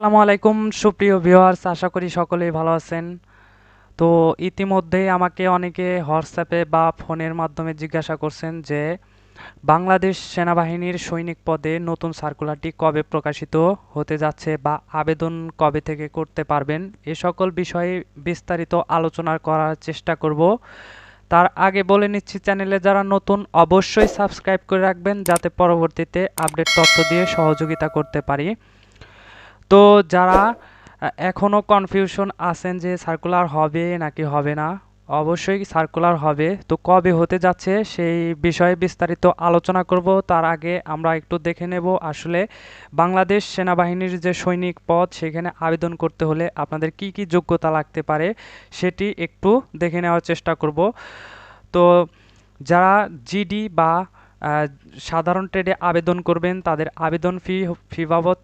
আসসালামু আলাইকুম, সুপ্রিয় ভিউয়ার্স আশা করি সকলেই ভালো আছেন। তো ইতিমধ্যেই আমাকে অনেকে হোয়াটসঅ্যাপে বা ফোনের মাধ্যমে জিজ্ঞাসা করছেন যে, বাংলাদেশ সেনাবাহিনীর সৈনিক পদে নতুন সার্কুলারটি কবে প্রকাশিত হতে যাচ্ছে বা আবেদন কবে থেকে করতে পারবেন, এ সকল বিষয়ে বিস্তারিত আলোচনা করার চেষ্টা করব। তার আগে বলে নিচ্ছি চ্যানেলে যারা নতুন, অবশ্যই সাবস্ক্রাইব করে রাখবেন যাতে পরবর্তীতে আপডেট তথ্য দিয়ে সহযোগিতা করতে পারি। তো যারা এখনও কনফিউশন আছেন যে সার্কুলার হবে নাকি হবে না, অবশ্যই সার্কুলার হবে। তো কবে হতে যাচ্ছে সেই বিষয়ে বিস্তারিত আলোচনা করব, তার আগে আমরা একটু দেখে নেব আসলে বাংলাদেশ সেনাবাহিনীর যে সৈনিক পদ, সেখানে আবেদন করতে হলে আপনাদের কি কি যোগ্যতা লাগতে পারে সেটি একটু দেখে নেওয়ার চেষ্টা করব। তো যারা জিডি বা সাধারণ ট্রেডে আবেদন করবেন, তাদের আবেদন ফি ফি বাবদ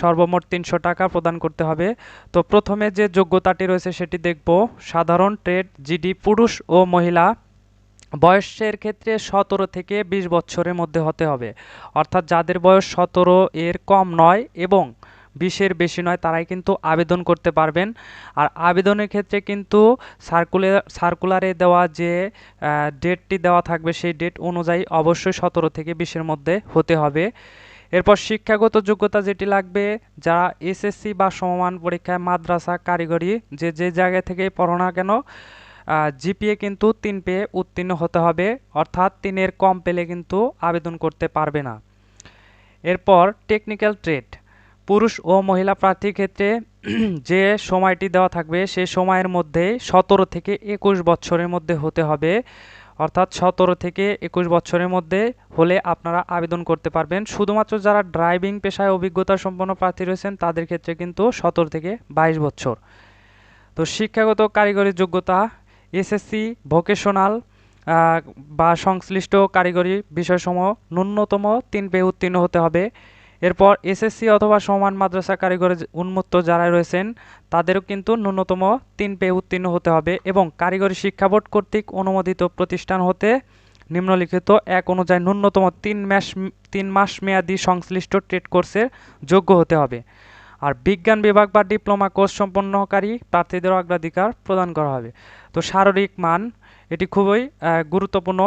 সর্বমোট তিনশো টাকা প্রদান করতে হবে। তো প্রথমে যে যোগ্যতাটি রয়েছে সেটি দেখব। সাধারণ ট্রেড, জিডি, পুরুষ ও মহিলা। বয়সের ক্ষেত্রে সতেরো থেকে বিশ বছরের মধ্যে হতে হবে। অর্থাৎ যাদের বয়স সতেরো এর কম নয় এবং বিশের বেশি নয়, তারাই কিন্তু আবেদন করতে পারবেন। আর আবেদনের ক্ষেত্রে কিন্তু সার্কুলার সার্কুলারে দেওয়া যে ডেটটি দেওয়া থাকবে সেই ডেট অনুযায়ী অবশ্যই সতেরো থেকে বিশের মধ্যে হতে হবে। এরপর শিক্ষাগত যোগ্যতা যেটি লাগবে, যারা এসএসসি বা সমমান পরীক্ষায় মাদ্রাসা কারিগরি, যে যে জায়গা থেকেই পড়ো না কেন জিপিএ কিন্তু তিন পেয়ে উত্তীর্ণ হতে হবে, অর্থাৎ তিনের কম পেলে কিন্তু আবেদন করতে পারবে না। এরপর টেকনিক্যাল ট্রেড পুরুষ ও মহিলা প্রার্থীর ক্ষেত্রে যে সময়টি দেওয়া থাকবে, সে সময়ের মধ্যে সতেরো থেকে একুশ বছরের মধ্যে হতে হবে। অর্থাৎ সতেরো থেকে একুশ বছরের মধ্যে হলে আপনারা আবেদন করতে পারবেন। শুধুমাত্র যারা ড্রাইভিং পেশায় অভিজ্ঞতা সম্পন্ন প্রার্থী রয়েছেন, তাদের ক্ষেত্রে কিন্তু সতেরো থেকে বাইশ বছর। তো শিক্ষাগত কারিগরি যোগ্যতা, এসএসসি, ভোকেশনাল বা সংশ্লিষ্ট কারিগরি বিষয়সমূহ ন্যূনতম তিন পেয়ে উত্তীর্ণ হতে হবে। এরপর এসএসসি অথবা সমান মাদ্রাসা কারিগরি উন্মুক্ত যারা রয়েছেন, তাদেরও কিন্তু ন্যূনতম তিন পেয়ে উত্তীর্ণ হতে হবে এবং কারিগরি শিক্ষা বোর্ড কর্তৃক অনুমোদিত প্রতিষ্ঠান হতে নিম্নলিখিত এক অনুযায়ী ন্যূনতম তিন মাস তিন মাস মেয়াদি সংশ্লিষ্ট ট্রেড কোর্সের যোগ্য হতে হবে। আর বিজ্ঞান বিভাগ বা ডিপ্লোমা কোর্স সম্পন্নকারী প্রার্থীদের অগ্রাধিকার প্রদান করা হবে। তো শারীরিক মান, এটি খুবই গুরুত্বপূর্ণ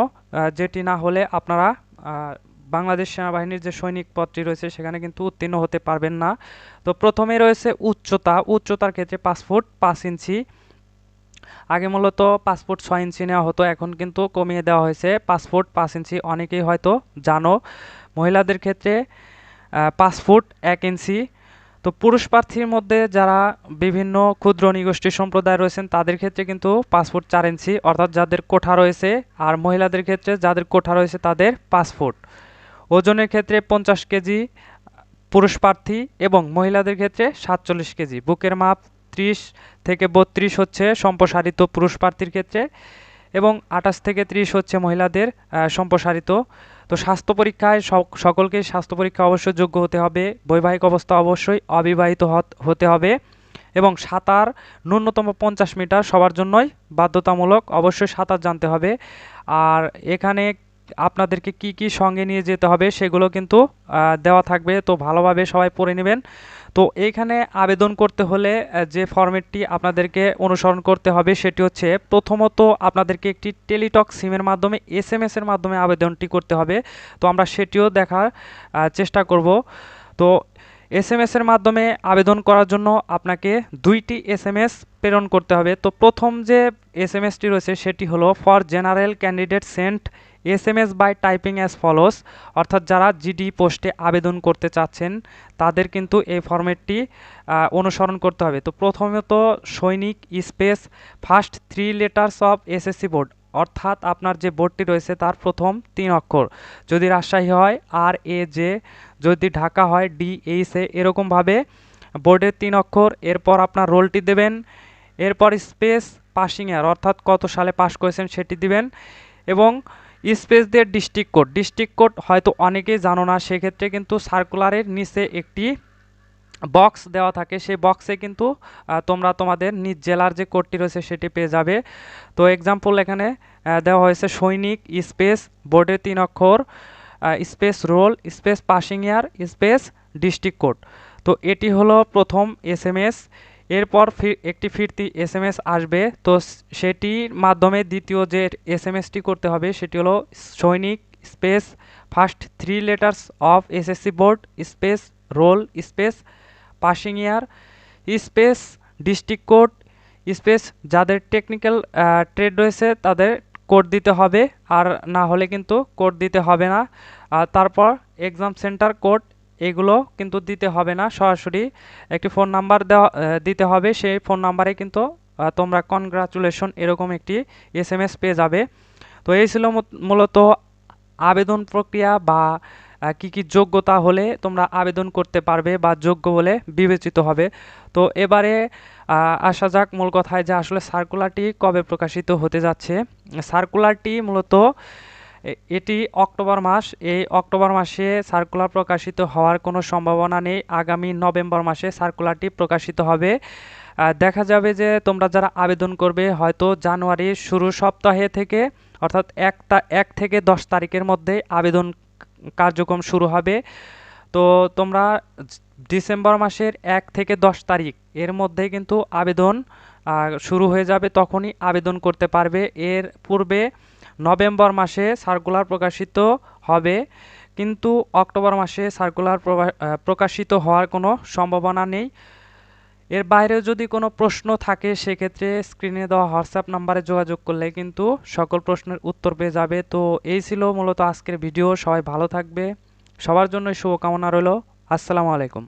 যেটি না হলে আপনারা বাংলাদেশ সেনাবাহিনীর যে সৈনিক পদটি রয়েছে, সেখানে কিন্তু উত্তীর্ণ হতে পারবেন না। তো প্রথমে রয়েছে উচ্চতা। উচ্চতার ক্ষেত্রে পাঁচ ফুট পাঁচ ইঞ্চি। আগে মূলত ফুট ছয় ইঞ্চি নেওয়া হতো, এখন কিন্তু কমিয়ে দেওয়া হয়েছে। ফুট পাঁচ ইঞ্চি অনেকেই হয়তো জানো। মহিলাদের ক্ষেত্রে পাঁচ ফুট এক ইঞ্চি। তো পুরুষ প্রার্থীর মধ্যে যারা বিভিন্ন ক্ষুদ্র নিগোষ্ঠী সম্প্রদায় রয়েছেন, তাদের ক্ষেত্রে কিন্তু ফুট চার ইঞ্চি, অর্থাৎ যাদের কোঠা রয়েছে। আর মহিলাদের ক্ষেত্রে যাদের কোঠা রয়েছে, তাদের পাঁচ ফুট। ওজনের ক্ষেত্রে পঞ্চাশ কেজি, পুরুষ প্রার্থী এবং মহিলাদের ক্ষেত্রে সাতচল্লিশ কেজি। বুকের মাপ ত্রিশ থেকে বত্রিশ হচ্ছে সম্প্রসারিত পুরুষ প্রার্থীর ক্ষেত্রে এবং আঠাশ থেকে ত্রিশ হচ্ছে মহিলাদের সম্প্রসারিত। তো স্বাস্থ্য পরীক্ষায় সকলকে স্বাস্থ্য পরীক্ষা অবশ্যই যোগ্য হতে হবে। বৈবাহিক অবস্থা অবশ্যই অবিবাহিত হতে হবে এবং সাঁতার ন্যূনতম পঞ্চাশ মিটার সবার জন্যই বাধ্যতামূলক অবশ্যই সাঁতার জানতে হবে। আর এখানে আপনাদেরকে কি কি সঙ্গে নিয়ে যেতে হবে সেগুলো কিন্তু দেওয়া থাকবে। তো ভালোভাবে সবাই পড়ে নেবেন। তো এইখানে আবেদন করতে হলে যে ফর্মেটটি আপনাদেরকে অনুসরণ করতে হবে সেটি হচ্ছে, প্রথমত আপনাদেরকে একটি টেলিটক সিমের মাধ্যমে এস এম এর মাধ্যমে আবেদনটি করতে হবে। তো আমরা সেটিও দেখার চেষ্টা করব। তো এস এম এর মাধ্যমে আবেদন করার জন্য আপনাকে দুইটি এস এম এস প্রেরণ করতে হবে। তো প্রথম যে এস এম এসটি রয়েছে সেটি হলো, for general candidate sent S M S by typing as follows অর্থাৎ যারা জিডি পোস্টে আবেদন করতে চাচ্ছেন, তাদের কিন্তু এই ফর্মেটটি অনুসরণ করতে হবে। তো প্রথমত সৈনিক space first three letters of SSC board অর্থাৎ আপনার যে বোর্ডটি রয়েছে তার প্রথম তিন অক্ষর। যদি রাজশাহী হয় আর এ জে যদি ঢাকা হয় ডি এইচ এ এরকমভাবে বোর্ডের তিন অক্ষর, এরপর আপনার রোলটি দেবেন, এরপর স্পেস পাসিং ইয়ার অর্থাৎ কত সালে পাস করেছেন সেটি দিবেন, এবং স্পেস দিয়ে ডিস্ট্রিক্ট কোড। ডিস্ট্রিক্ট কোড হয়তো অনেকেই জানো না, সেক্ষেত্রে কিন্তু সার্কুলারের নিচে একটি বক্স দেওয়া থাকে। সেই বক্সে কিন্তু তোমরা তোমাদের নিজ জেলার যে কোডটি রয়েছে সেটি পেয়ে যাবে। তো এক্সাম্পল এখানে দেওয়া হয়েছে সৈনিক, স্পেস, বোর্ডের তিন অক্ষর space roll, space passing year, space district code. তো এটি হলো প্রথম এস এম এস। এরপর একটি ফিরতি এস এম এস আসবে। তো সেটির মাধ্যমে দ্বিতীয় যে এস এম এসটি করতে হবে, সেটি হলো সৈনিক space, first three letters of SSC board, space, roll space, passing year, space, district code, space, যাদের টেকনিক্যাল ট্রেড রয়েছে, তাদের কোড দিতে হবে। আর না হলে কিন্তু কোড দিতে হবে না। তারপর এক্সাম সেন্টার কোড এগুলো কিন্তু দিতে হবে না। সরাসরি একটি ফোন নাম্বার দেওয়া দিতে হবে। সেই ফোন নাম্বারে কিন্তু তোমরা কনগ্রাচুলেশন এরকম একটি এস এস পেয়ে যাবে। তো এই ছিল মূলত আবেদন প্রক্রিয়া বা কি কি যোগ্যতা হলে তোমরা আবেদন করতে পারবে বা যোগ্য বলে বিবেচিত হবে। তো এবারে আসা যাক মূল কথায় যে আসলে সার্কুলারটি কবে প্রকাশিত হতে যাচ্ছে। সার্কুলারটি মূলত এটি অক্টোবর মাস। এই অক্টোবর মাসে সার্কুলার প্রকাশিত হওয়ার কোনো সম্ভাবনা নেই। আগামী নভেম্বর মাসে সার্কুলারটি প্রকাশিত হবে। দেখা যাবে যে তোমরা যারা আবেদন করবে, হয়তো জানুয়ারির শুরু সপ্তাহে থেকে, অর্থাৎ একটা, এক থেকে দশ তারিখের মধ্যে আবেদন কার্যক্রম শুরু হবে। তো তোমরা ডিসেম্বর মাসের এক থেকে দশ তারিখ এর মধ্যে কিন্তু আবেদন শুরু হয়ে যাবে, তখনই আবেদন করতে পারবে। এর পূর্বে নভেম্বর মাসে সার্কুলার প্রকাশিত হবে, কিন্তু অক্টোবর মাসে সার্কুলার প্রকাশিত হওয়ার কোনো সম্ভাবনা নেই। এর বাইরেও যদি কোনো প্রশ্ন থাকে, সেক্ষেত্রে স্ক্রিনে দেওয়া হোয়াটসঅ্যাপ নাম্বারে যোগাযোগ করলে কিন্তু সকল প্রশ্নের উত্তর পেয়ে যাবে। তো এই ছিল মূলত আজকের ভিডিও। সবাই ভালো থাকবে। সবার জন্য শুভকামনা রইল। আসসালামু আলাইকুম।